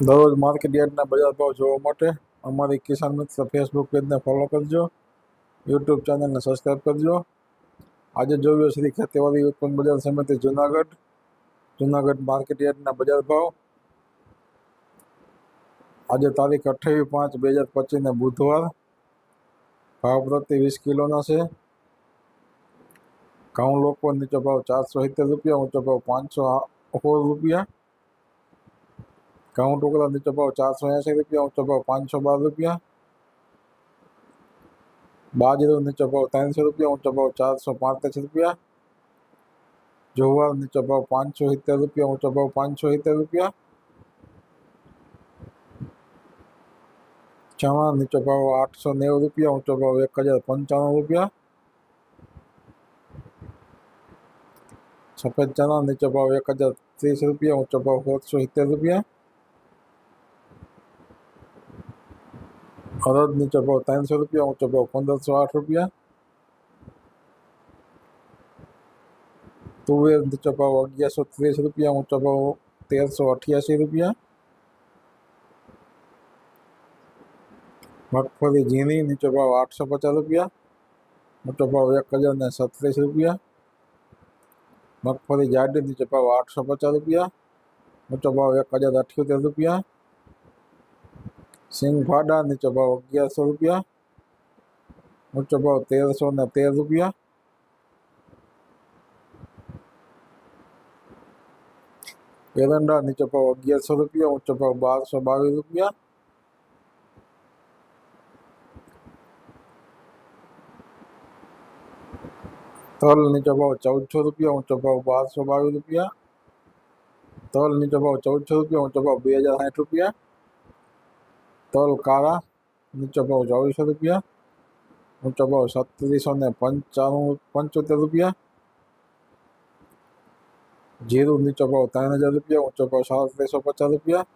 દરરોજ માર્કેટ યાર્ડના બજાર ભાવ જોવા માટે અમારી કિસાન મિત્ર ફેસબુક પેજને ફોલો કરજો યુટ્યુબ ચેનલને સબસ્ક્રાઈબ કરજો આજે જોયું શ્રી ખેતીવાડી ઉત્પન્ન બજાર સમિતિ જુનાગઢ જુનાગઢ માર્કેટ યાર્ડના બજાર ભાવ આજે તારીખ અઠ્ઠાવીસ પાંચ બે હજાર પચીસને બુધવાર ભાવ પ્રતિ વીસ કિલોના છે ઘઉં લોકો નીચો ભાવ ચારસો સિત્તેર રૂપિયા ઊંચો ભાવ પાંચસો સોળ રૂપિયા काउंट वग़ैरह ते चइबो चार सौ यासी रुपया ऐं चइबो पंज सौ बारह रुपया। बाजरो ने चइबो तीन सौ रुपया ऐं चइबो चार सौ पंतस रुपया। जोहर ने चइबो पाँच सौ सत्तर रुपया ऐं चइबो पाँच सौ सत्तर रुपया। चवण ने चइबो आठ सौ नेव रुपया ऐं चइबो एक हज़ार पंचानवे रुपया। सफ़ेद चना ने चइबो एक हज़ार तीस रुपया ऐं चइबो एक सौ सत्तर रुपया। અડદ નીચો ભાવ ત્રણસો રૂપિયા ઊંચો ભાવ પંદરસો આઠ રૂપિયા તુવેર નીચો ભાવ અગિયારસો ત્રીસ રૂપિયા ઊંચો ભાવ તેરસો અઠ્યાસી રૂપિયા મગફળી ઝીણી નીચો ભાવ આઠસો પચાસ રૂપિયા ઊંચો ભાવ એક હજાર ને સત્રીસ રૂપિયા મગફળી જાડી નીચો ભાવ આઠસો પચાસ રૂપિયા ઊંચો ભાવ એક હજાર અઠ્યોતેર રૂપિયા સિંગ ફાડા નીચો ભાવ અગિયારસો રૂપિયા ઊંચો ભાવ તેરસો ને તેર રૂપિયા એરંડા નીચો ભાવ અગિયારસો રૂપિયા ઊંચો ભાવ બારસો બાવીસ રૂપિયા તલ નીચો ભાવ ચૌદસો રૂપિયા ઊંચો ભાવ બારસો બાવીસ રૂપિયા તલ નીચો ભાવ ચૌદસો રૂપિયા ઊંચો ભાવ બે હજાર સાઠ રૂપિયા તલ કાળા નીચો ભાવ ચોવીસો રૂપિયા ઊંચો ભાવ સત્રીસો ને પંચાણું પંચોતેર રૂપિયા જીરું નીચો ભાવ ત્રણ હજાર રૂપિયા ઊંચો ભાવ સાડત્રીસો પચાસ રૂપિયા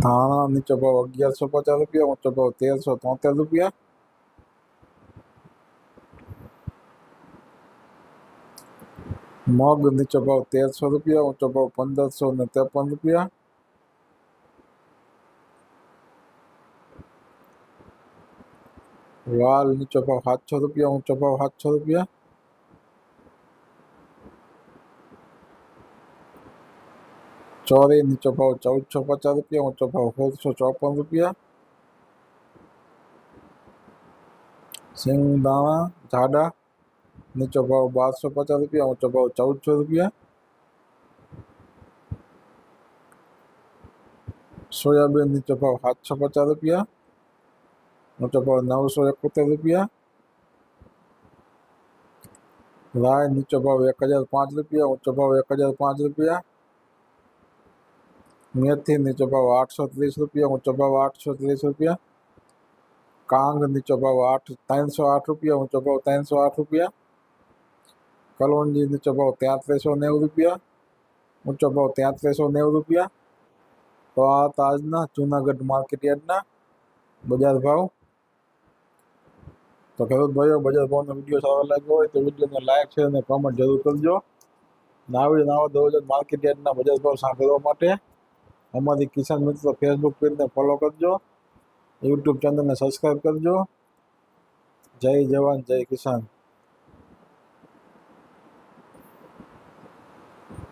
ધાણા નીચો ભાવ અગિયારસો પચાસ રૂપિયા ઊંચો ભાવ તેરસો તોતેર રૂપિયા મગ નીચો ભાવ તેરસો રૂપિયા ઊંચો ભાવ પંદરસો ને ત્રેપન રૂપિયા વાલ નીચો ભાવ સાતસો રૂપિયા ઊંચો ભાવ સાતસો રૂપિયા ચોરી નીચો ભાવ ચૌદસો પચાસ રૂપિયા ઊંચો ભાવ સોળસો ચોપન રૂપિયા સિંગદાણા જાડા નીચો ભાવ બારસો પચાસ રૂપિયા ઊંચો ભાવ ચૌદસો રૂપિયા સોયાબીન નીચો ભાવ સાતસો પચાસ રૂપિયા ઊંચો ભાવ નવસો એકોતેર રૂપિયા રાય નીચો ભાવ એક હજાર પાંચ રૂપિયા ઊંચો ભાવ એક હજાર પાંચ રૂપિયા મેથી નીચો ભાવ આઠસો ત્રીસ રૂપિયા ઊંચો ભાવ આઠસો ત્રીસ રૂપિયા કાંગ નીચો ભાવ આઠ ત્રણસો આઠ રૂપિયા ઊંચો ભાવ ત્રણસો આઠ રૂપિયા કલોંજી નીચો ભાવ તેત્રીસો નેવું રૂપિયા ઊંચો ભાવ તેત્રીસો નેવું રૂપિયા તો આ હતા આજના જૂનાગઢ માર્કેટ યાર્ડના બજાર ભાવ તો ખેડૂત ભાઈઓ બજાર ભાવનો વિડીયો સારો લાગ્યો હોય તો વિડીયોને લાઈક છે અને કમેન્ટ જરૂર કરજો નાવી નાવા દરરોજ માર્કેટ યાર્ડના બજાર ભાવ સાંભળવા માટે અમારી કિસાન મિત્ર ફેસબુક પેજને ફોલો કરજો યુટ્યુબ ચેનલને સબસ્ક્રાઈબ કરજો જય જવાન જય કિસાન